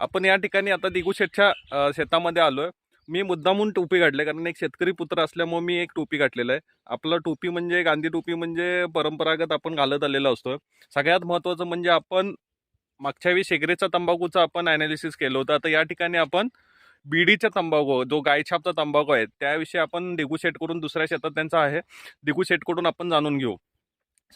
आपण या ठिकाणी आता दिगू शेठच्या आलो आहे मी मुद्दामून टोपी काढले कारण एक शेतकरी पुत्र असल्यामुळे मी एक टोपी काढलेलं आहे. आपलं टोपी म्हणजे गांधी टोपी म्हणजे परंपरागत आपण घालत आलेलो असतो सगळ्यात महत्त्वाचं म्हणजे आपण मागच्या वेळी शेगरेचा तंबाखूचा आपण अनालिसिस केलं होतं. आता या ठिकाणी आपण बीडीचा तंबाखू जो गायछापचा तंबाखू आहे त्याविषयी आपण दिगू शेटकडून दुसऱ्या शेतात त्यांचा आहे. दिगू शेटकडून आपण जाणून घेऊ.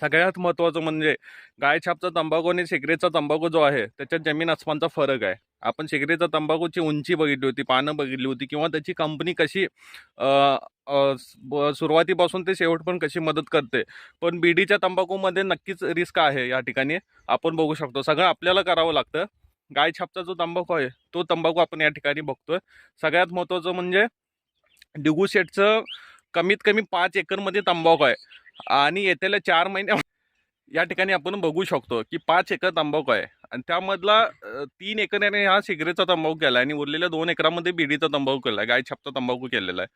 सगळ्यात महत्त्वाचं म्हणजे गायछापचा तंबाखू आणि सिगरेटचा तंबाखू जो आहे त्याच्यात जमीन आसमानचा फरक आहे. आपण सिगरेटचा तंबाखूची उंची बघितली होती पानं बघितली होती किंवा त्याची कंपनी कशी ब- सुरुवातीपासून ते शेवट पण कशी मदत करते. पण बीडीच्या तंबाखूमध्ये नक्कीच रिस्क आहे या ठिकाणी. आपण बघू शकतो. सगळं आपल्याला करावं लागतं. गायछापचा जो तंबाखू आहे तो तंबाखू आपण या ठिकाणी बघतोय. सगळ्यात महत्त्वाचं म्हणजे डिगू शेटचं कमीत कमी पाच एकरमध्ये तंबाखू आहे. आणि येत्याला चार महिन्या या ठिकाणी आपण बघू शकतो की पाच एकर तंबाखू आहे. आणि त्यामधला तीन एकर याने हा सिगरेटचा तंबाखू केला आहे आणि उरलेल्या दोन एकरामध्ये बिडीचा तंबाखू केला आहे गायछापचा तंबाखू केलेला आहे.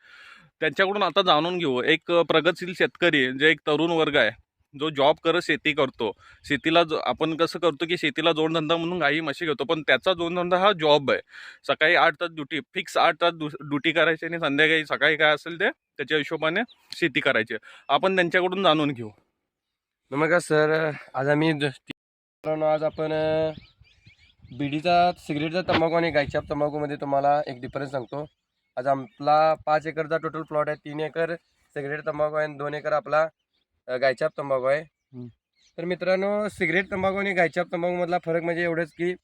त्यांच्याकडून आता जाणून घेऊ एक प्रगतशील शेतकरी जे एक तरुण वर्ग आहे जो जॉब करत शेती करतो. शेतीला जो आपण कसं करतो की शेतीला जोडधंदा म्हणून गाई म्हशी घेतो पण त्याचा जोडधंदा हा जॉब आहे. सकाळी आठ तास ड्युटी फिक्स आठ तास ड्युटी करायची आणि संध्याकाळी सकाळी काय असेल ते त्याच्या हिशोबाने शेती करायची आपण त्यांच्याकडून जाणून घेऊ. नमस्कार सर. आज आम्ही आज आपण बिडीचा सिगरेटचा तंबाखू आणि गायछाप तंबाखूमध्ये तुम्हाला एक डिफरन्स सांगतो. आज आपला पाच एकरचा टोटल प्लॉट आहे. तीन एकर सिगरेट तंबाखू आहे आणि दोन एकर आपला गायछाप तंबाखू आहे. हं. तर मित्रांनो सिगरेट तंबाखू आणि गायछाप तंबाखूमधला फरक म्हणजे एवढंच की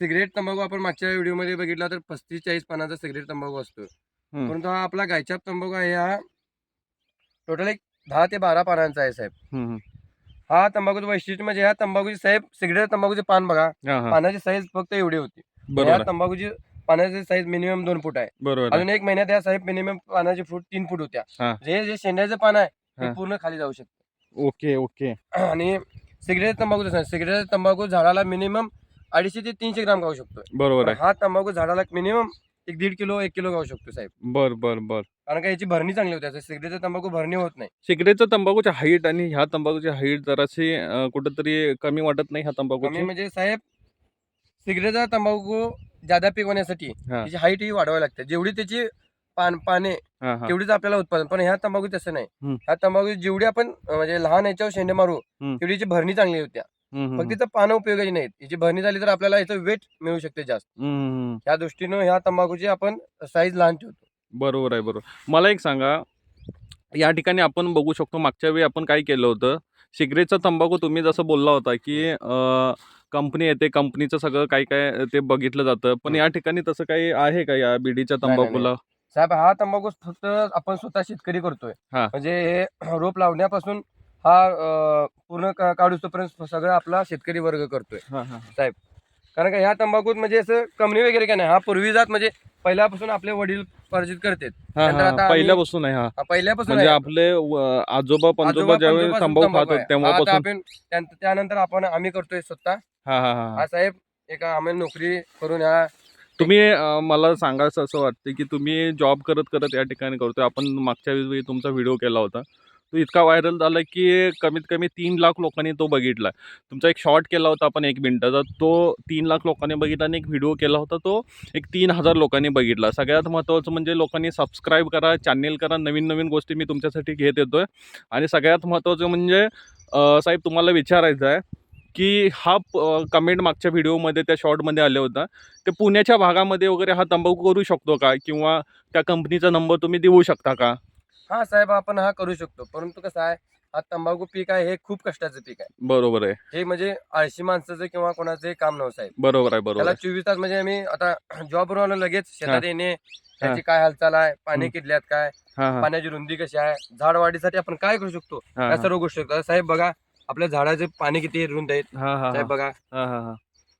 सिगरेट तंबाखू आपण मागच्या व्हिडिओमध्ये बघितला तर पस्तीस चाळीस पानाचा सिगरेट तंबाखू असतो. परंतु हा आपला गायछाप तंबाखू आहे हा टोटल एक दहा ते बारा पानांचा आहे साहेब. हा तंबाखूचं वैशिष्ट्य म्हणजे ह्या तंबाखूची साहेब सिगरेट तंबाखूचे पान बघा. पानाची साईज फक्त एवढी होती. बरोबर या आहे. तंबाखूची पानाची साईज मिनिमम दोन फूट आहे. अजून एक महिन्यात या साहेब मिनिमम पानाची फूट तीन फूट होत्या. हा. हे जे शेंड्याचं पान आहे ते. पूर्ण खाली जाऊ शकते. Okay okay. आणि सिगरेट तंबाखू सिगरेट तंबाखू झाडाला मिनिमम अडीचशे ते तीनशे ग्राम खाऊ शकतो बरोबर हा तंबाखू झाडाला मिनिमम एक दीड किलो एक किलो खाऊ शकतो साहेब. बर बर बर. कारण का याची भरणी चांगली होते. सिगरेटचा तंबाखू भरणी होत नाही. सिगरेटचा तंबाखूची हाईट आणि ह्या तंबाखूची हाईट जराशी कुठंतरी कमी वाटत नाही ह्या कमी तंबाखूची म्हणजे साहेब सिगरेटचा तंबाखू जादा पिकवण्यासाठी. त्याची हाईट ही वाढवावी लागते. जेवढी त्याची पान पाने तेवढीच आपल्याला उत्पादन. पण ह्या तंबाखू तसं नाही. ह्या तंबाखू जेवढी आपण म्हणजे लहान याच्यावर शेंडे मारू. तेवढीची भरणी चांगली होत्या. हम्म, हम्म, फक्त तिथं पानं उपयोगाची नाहीत. याची भरणी झाली तर आपल्याला याचं वेट मिळू शकते जास्त. हम्म, हम्म. ह्या दृष्टीनं ह्या तंबाखूची आपण साईज लहान ठेवतो. बरोबर आहे बरोबर. मला एक सांगा या ठिकाणी आपण बघू शकतो मागच्या वेळी आपण काय केलं होतं? सिगरेटचा तंबाखू तुम्ही जसं बोलला होता की कंपनी येते कंपनीचं सगळं काय काय ते बघितलं जातं. पण. या ठिकाणी तसं काही आहे का या बीडीच्या नाही, नाही, तंबाखूला? साहेब हा तंबाखू फक्त आपण स्वतः शेतकरी करतोय. हा. म्हणजे हे रोप लावण्यापासून हा पूर्ण काढूस्तोपर्यंत सगळं आपला शेतकरी वर्ग करतोय. हा हा कारण का ह्या तंबाखूत म्हणजे असं कंपनी वगैरे काय नाही हा पूर्वी जात म्हणजे पहिल्यापासून आपले वडील परिचित आम्ही- पहिल्यापासून आहे हा. पहिल्यापासून म्हणजे. आपले आजोबा पंजोबा आजोबा ज्यावेळी पंजोबापासून तंबाखू खात होते तेव्हापासून त्यानंतर आपण आम्ही करतोय स्वतः. हा हा हा हा. हा साहेब एका आम्ही नोकरी करून ह्या तुम्ही मला सांगायचं असं वाटतं की तुम्ही जॉब करत करत या ठिकाणी करतोय. आपण मागच्या वेळी तुमचा व्हिडिओ केला होता. तो इतका व्हायरल झाला की कमीत कमी तीन लाख लोकांनी तो बघितला. तुमचा एक शॉर्ट केला होता आपण एक मिनटाचा तो तीन लाख लोकांनी बघितला आणि एक व्हिडिओ केला होता तो एक तीन हजार लोकांनी बघितला. सगळ्यात महत्त्वाचं म्हणजे लोकांनी सबस्क्राईब करा चॅनेल करा नवीन नवीन गोष्टी मी तुमच्यासाठी घेत येतो आहे आणि सगळ्यात महत्त्वाचं म्हणजे साहेब तुम्हाला विचारायचं आहे की हा कमेंट मागच्या व्हिडिओमध्ये त्या शॉर्टमध्ये आले होता ते पुण्याच्या भागामध्ये वगैरे हा तंबाखू करू शकतो का? किंवा त्या कंपनीचा नंबर तुम्ही देऊ शकता का? हा साहेब आपण हा करू शकतो. परंतु कसं आहे हा तंबाखू पीक आहे हे खूप कष्टाचं पीक आहे. बरोबर आहे. हे म्हणजे आळशी माणसाचं किंवा कोणाचं काम नव्हतं साहेब. बरोबर आहे बरोबर त्याला आहे. चोवीस तास म्हणजे आम्ही आता जॉबवर आलो लगेच. शेतात येणे त्याची काय हालचाल आहे पाणी हम्म. किडल्यात काय हा हा. पाण्याची रुंदी कशी आहे झाड वाढीसाठी आपण काय करू शकतो? हा या सर्व गोष्टी. साहेब बघा आपल्या झाडाचे पाणी किती रुंद आहेत हा हा साहेब बघा. हा हा हा.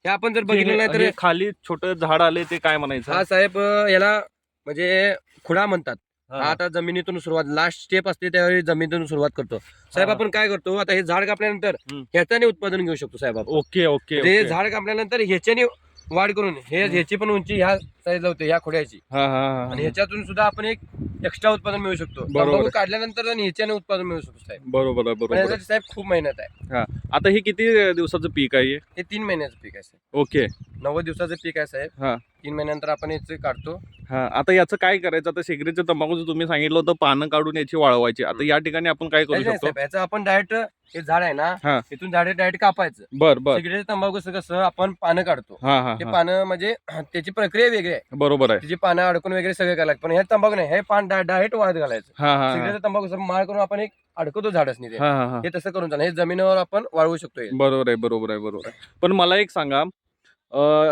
हे आपण जर बघितलं नाही तर खाली छोटं झाड आले ते काय म्हणायचं? हा साहेब अं, याला म्हणजे खुडा म्हणतात. आता जमिनीतून सुरुवात लास्ट स्टेप असते त्यावेळी जमिनीतून सुरुवात करतो साहेब हा. आपण काय करतो आता हे झाड कापल्यानंतर. ह्याच्याने उत्पादन घेऊ शकतो साहेब ओके ओके ते ओके. झाड कापल्यानंतर ह्याच्याने वाढ करून हे. ह्याची पण उंची ह्या साईजला होते ह्या खोड्याची हा हा हा, आणि हा ह्याच्यातून सुद्धा आपण एक एक्स्ट्रा उत्पादन मिळू शकतो बरोबर. काढल्यानंतर ह्याच्याने उत्पादन मिळू शकतो साहेब बरोबर बरोबर साहेब खूप मेहनत आहे आता हे किती दिवसाचं पीक आहे हे? हे तीन महिन्याचं पीक आहे ओके नव्वद दिवसाचं पीक आहे हा. साहेब तीन महिन्यानंतर आपण याचे काढतो. हा आता याचं काय करायचं? आता सिगरेटचं तंबाखूचं तुम्ही सांगितलं होतं पानं काढून याची वाळवायची. आता या ठिकाणी आपण काय करू नाही, नाही शकतो? साहेब, याचं आपण डायरेक्ट हे झाड आहे हा. ना इथून झाड डायरेक्ट कापायचं. बर बर. सिगरेट तंबाखूचं कसं आपण पानं काढतो. हा हा ते हा. पानं म्हणजे त्याची प्रक्रिया वेगळी आहे. बरोबर आहे. त्याची पानं अडकून वगैरे सगळं करायला लागतं. पण हे तंबाखू नाही हे पान डायरेक्ट वाळत घालायचं. हा हा हा. सिगरेट तंबाखू कसं माळ करून आपण एक अडकवतो झाडच ते. हा हा हा. हे तसं करून चालेल. हे जमिनीवर आपण वाळवू शकतो हे. बरोबर आहे बरोबर आहे बरोबर आहे. पण मला एक सांगा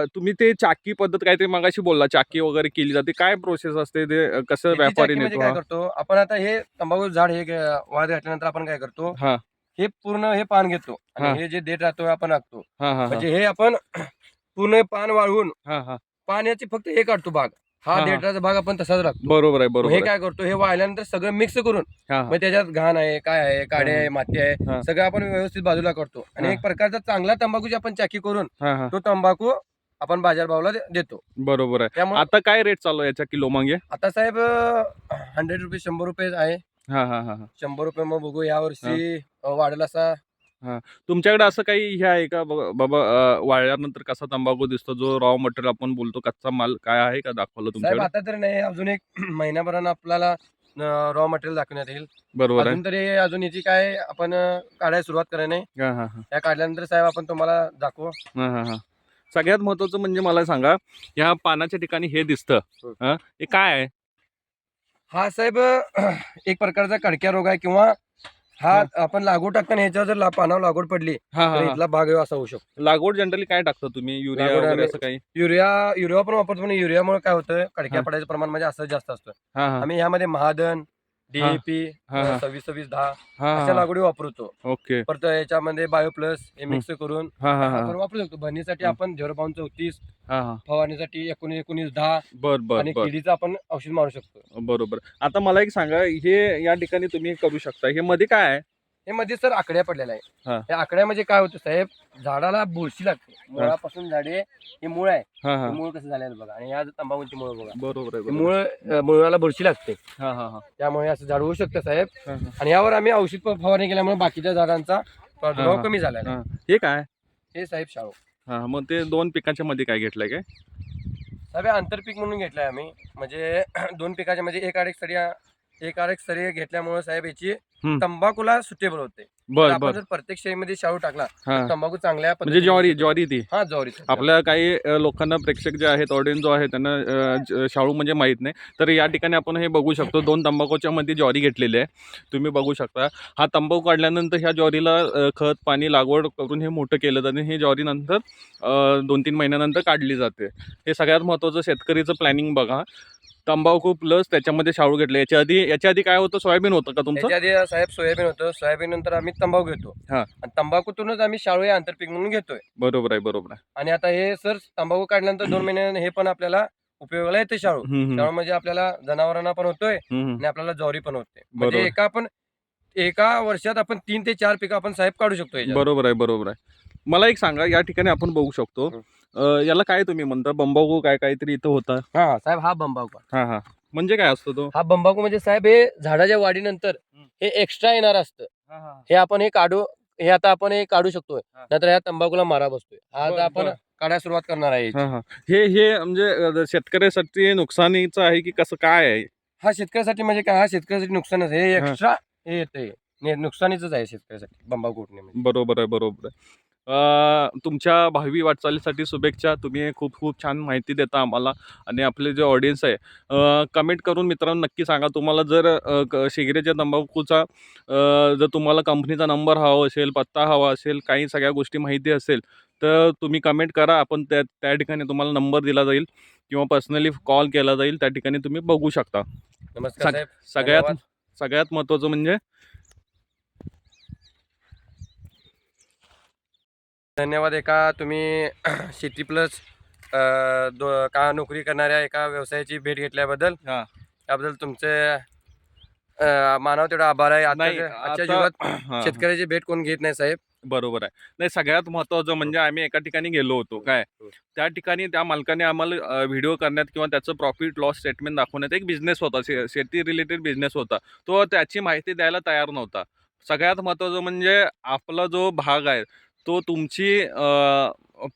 तुम्ही ते चाकी पद्धत काहीतरी मागाशी बोलला चाकी वगैरे केली जाते. काय प्रोसेस असते ते? कसं व्यापारी म्हणजे नेतो काय हा? करतो आपण आता हे तंबाखू झाड हे ग- वाळत घातल्यानंतर आपण काय करतो हा. हे पूर्ण हे पान घेतो हा. आणि हे. जे देठ राहतो आपण हा हा हा. म्हणजे हे आपण पूर्ण पान वाळवून हा हा. पाण्याची फक्त हे काढतो भाग हा, हा भाग आपण तसाच राखतो बरोबर आहे मग बरोबर हे आहे. काय करतो? हे वाळल्यानंतर सगळं मिक्स करून हा हा. मग त्याच्यात घाण आहे काय आहे काडे आहे माती हा. आहे सगळं आपण व्यवस्थित बाजूला करतो. आणि हा. एक प्रकारचा चांगला तंबाखूची आपण चाकी करून हा हा. तो तंबाखू आपण बाजारभावाला दे- देतो. बरोबर आहे. त्यामुळे आता काय रेट चालू आहे याच्या किलो मागे? आता साहेब हंड्रेड रुपये शंभर रुपये आहे. हा हा हा हा. शंभर रुपये मग बघू या वर्षी वाढेल असा तुमच्याकडे असं काही हे आहे का? बाबा अं, वाळल्यानंतर कसा तंबाखू दिसतो? जो रॉ मटेरियल आपण बोलतो कच्चा माल काय आहे का दाखवलं साहेब तुमच्याकडे? आता तरी नाही. अजून एक महिन्याभरानं आपल्याला रॉ मटेरियल दाखवण्यात येईल. बरोबर आहे. अजून तरी अजून याची काय आपण अं, काढायला सुरुवात करायला नाही. हा हा हा. त्या काढल्यानंतर साहेब आपण तुम्हाला दाखवू. हा, हा, हा. सगळ्यात महत्वाचं म्हणजे मला सांगा ह्या पानाच्या ठिकाणी हे दिसतं. हं. हा? हे काय आहे? हा साहेब एक प्रकारचा कडक्या रोग आहे किंवा हा आपण लागवड टाकताना ह्याच्यावर जर ला- पानावर लागवड पडली हा हा तर हा. इथला भाग ह्यो असा होऊ शकतो. लागवड जनरली काय टाकता तुम्ही? युरिया लागवड वगैरे आम्ही- असं काही? युरिया युरिया पण वापरतो पण युरियामुळे काय होतं कडक्या. पडायचं प्रमाण म्हणजे असं जास्त असतं. हा हा. आम्ही ह्यामध्ये महादन डीएपी हा, हा. सव्वीस सव्वीस दहा हा अशा हा. लागवडी वापरतो. ओके. परत याच्यामध्ये बायो प्लस हे मिक्स करून हा हा हा. आपण वापरू शकतो. भरणीसाठी. आपण झिरो पाऊन चौतीस हा हा. फवारणीसाठी एकोणीस एकोणीस दहा बर बर आणि बर. किडीचं आपण औषध मारू शकतो. बरोबर. आता मला एक सांगा हे या ठिकाणी तुम्ही करू शकता. हे मध्ये काय आहे? हे मध्ये सर आकड्या पडलेला हा. आहे या आकड्या म्हणजे काय होतं साहेब? झाडाला बुरशी लागते. मुळापासून झाडे हे मूळ आहे. हा हा. हे मूळ कसं झालेलं बघा. आणि या तंबाखूची मूळ बघा. बरोबर आहे हे बरोबर. मूळ अं, मुळाला बुरशी लागते. हा हा हा. त्यामुळे असं झाड होऊ शकतं साहेब. हा, हा. आणि यावर आम्ही औषध प- फवारणी केल्यामुळे बाकीच्या झाडांचा प्रादुर्भाव हा. कमी झाला हा. हे काय? हे साहेब शाळू. हा मग ते दोन पिकाच्या मध्ये काय घेतलंय काय? साहेब हे आंतरपीक म्हणून घेतलंय आम्ही. म्हणजे दोन पिकाच्या म्हणजे एक आडेक सरी एक आडेक सरी घेतल्यामुळे साहेब याची. तंबाखूला सुटेबल होते. तर बर आपण बर. जर प्रत्येक शेळीमध्ये शाळू टाकला हा. तंबाखू चांगल्या म्हणजे पद्धतीने- ज्वारी ज्वारी ती. हा ज्वारी आपल्या काही अ, लोकांना प्रेक्षक जे आहेत ऑडियन्स जो आहे त्यांना अ, ज- शाळू म्हणजे माहीत नाही. तर या ठिकाणी आपण हे बघू शकतो दोन तंबाखूच्या मध्ये ज्वारी घेतलेली आहे. तुम्ही बघू शकता हा तंबाखू काढल्यानंतर ह्या ज्वारीला अ, खत पाणी लागवड करून हे मोठं केलं जातं आणि ही ज्वारी नंतर दोन तीन महिन्यानंतर काढली जाते. हे सगळ्यात महत्त्वाचं शेतकरीचं प्लॅनिंग बघा. तंबाखू प्लस त्याच्यामध्ये शाळू घेतलं. याच्या आधी याच्या आधी काय होतं? सोयाबीन होतं का तुमचं? त्याच्या आधी साहेब सोयाबीन होतं. सोयाबीन नंतर आम्ही तंबाखू घेतो. हा. आणि तंबाखूतूनच आम्ही शाळू हे आंतरपीक म्हणून घेतोय. बरोबर आहे बरोबर आहे. आणि आता हे सर तंबाखू काढल्यानंतर दोन महिन्याने हे पण आपल्याला उपयोगाला येते शाळू. हम्म, हम्म, त्यामुळे म्हणजे आपल्याला जनावरांना पण होतोय हम्म, हम्म. आणि आपल्याला ज्वारी पण होते. म्हणजे बरोबर. एका आपण एका वर्षात आपण तीन ते चार पिकं आपण साहेब काढू शकतो याच्यात. बरोबर आहे बरोबर आहे. मला एक सांगा या ठिकाणी आपण बघू शकतो हं. अ, याला काय तुम्ही म्हणता? बंबागू काय काहीतरी इथं होता? हा साहेब हा बंबाकू हा हा. म्हणजे काय असतो तो? हा बंबाकू म्हणजे साहेब हे झाडाच्या वाढीनंतर हं. हे एक्स्ट्रा येणार असतं. हे आपण हे काढू हे आता आपण हे काढू शकतोय. हा. नंतर ह्या तंबाखूला मारा बसतोय. आज बरं, आपण बरं. काढायला सुरुवात करणार आहे. हा हा. हे हे म्हणजे अ, शेतकऱ्यासाठी नुकसानीचं आहे की कसं काय आहे? हा शेतकऱ्यासाठी म्हणजे काय? हा शेतकऱ्यासाठी नुकसानच आहे. हे हा. एक्स्ट्रा हे येते नुकसानीच आहे शेतकऱ्यासाठी बंबाकू उठणे म्हणजे. बरोबर आहे बरोबर आहे. तुमच्या भावी वाटचालीसाठी शुभेच्छा. तुम्ही खूप खूप छान माहिती देता आम्हाला आणि आपले जे ऑडियन्स आहे कमेंट करून मित्रांनो नक्की सांगा. तुम्हाला जर क- शिगरेच्या तंबाखूचा जर तुम्हाला कंपनीचा नंबर हवा असेल पत्ता हवा असेल काही सगळ्या गोष्टी माहिती असेल तर तुम्ही कमेंट करा. आपण त्या त्या ठिकाणी तुम्हाला नंबर दिला जाईल किंवा पर्सनली कॉल केला जाईल. त्या ठिकाणी तुम्ही बघू शकता. नमस्कार सगळ्यात. सगळ्यात महत्त्वाचं म्हणजे धन्यवाद. एका तुम्ही शेती प्लस का नोकरी करणाऱ्या एका व्यवसायाची भेट घेतल्याबद्दल हा. त्याबद्दल तुमचे अं, मानव तेवढा आभार आहे. नाही, आजच्या आजच्या आता- हा, हा. शेतकऱ्याची भेट कोण घेत नाही साहेब? बरोबर आहे. नाही सगळ्यात महत्वाचं म्हणजे आम्ही एका ठिकाणी गेलो होतो. काय? हो. त्या ठिकाणी त्या मालकाने आम्हाला व्हिडिओ करण्यात किंवा त्याचं प्रॉफिट लॉस स्टेटमेंट दाखवण्यात एक बिझनेस होता. शे- शेती रिलेटेड बिझनेस होता. तो त्याची माहिती द्यायला तयार नव्हता. सगळ्यात महत्त्वाचं म्हणजे आपला जो भाग आहे तो तुमची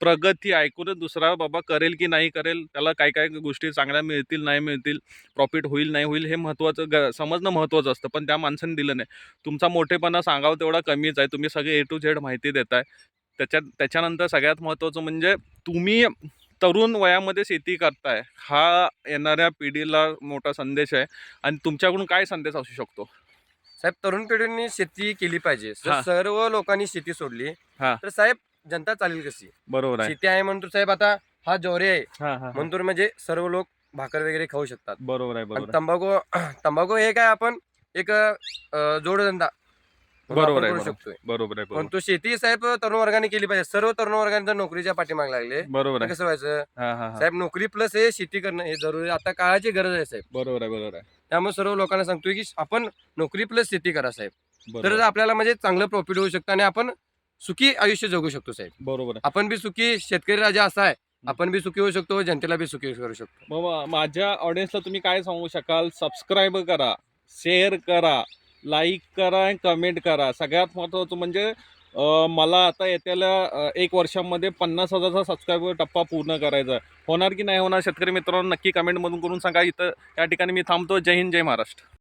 प्रगती ऐकूनच दुसरा बाबा करेल की नाही करेल त्याला काय काय गोष्टी चांगल्या मिळतील नाही मिळतील प्रॉफिट होईल नाही होईल हे महत्त्वाचं ग समजणं महत्त्वाचं असतं. पण त्या माणसाने दिलं नाही. तुमचा मोठेपणा सांगावं तेवढा कमीच आहे. तुम्ही सगळे ए टू झेड माहिती देताय. त्याच्यात त्याच्यानंतर सगळ्यात महत्त्वाचं म्हणजे तुम्ही तरुण वयामध्ये शेती करताय. हा येणाऱ्या पिढीला मोठा संदेश आहे. आणि तुमच्याकडून काय संदेश असू शकतो? साहेब तरुण पिढीने शेती केली पाहिजे जर हा. सर्व लोकांनी शेती सोडली हा. तर साहेब जनता चालेल कशी बरोबर आहे शेती आहे म्हणतो साहेब आता हा ज्वारी आहे हा हा हा. म्हणतो म्हणजे सर्व लोक भाकर वगैरे खाऊ शकतात बरोबर आहे आणि बरोबर आहे. तंबाखू तंबाखू हे काय आपण एक अं, जोडधंदा म्हणून बरोबर आहे, बरोबर. आहे पण तो शेती साहेब तरुण वर्गाने केली पाहिजे. सर्व तरुण वर्गाने नोकरीच्या पाठीमागे लागले. बरोबर आहे. कसं व्हायचं? हा हा हा. साहेब नोकरी प्लस हे शेती करणं हे जरुरी. आता काळाची गरज आहे साहेब. बरोबर आहे बरोबर आहे. त्यामुळे सर्व लोकांना सांगतोय की आपण नोकरी प्लस शेती करा साहेब. तर आपल्याला म्हणजे चांगलं प्रॉफिट होऊ शकतं आणि आपण सुखी आयुष्य जगू शकतो साहेब. बरोबर आपण बी सुखी शेतकरी राजा असा आहे. आपण बी सुखी होऊ शकतो जनतेला बी सुखी करू शकतो. माझ्या ऑडियन्सला तुम्ही काय सांगू शकाल? सबस्क्राईब करा शेअर करा. लाईक करा आणि कमेंट करा. सगळ्यात महत्त्वाचं म्हणजे मला आता येत्याला एक वर्षामध्ये पन्नास हजारचा सबस्क्रायबर टप्पा पूर्ण करायचा आहे. होणार की नाही होणार शेतकरी मित्रांनो नक्की कमेंटमधून करून सांगा. इथं या ठिकाणी मी थांबतो. जय हिंद जय महाराष्ट्र.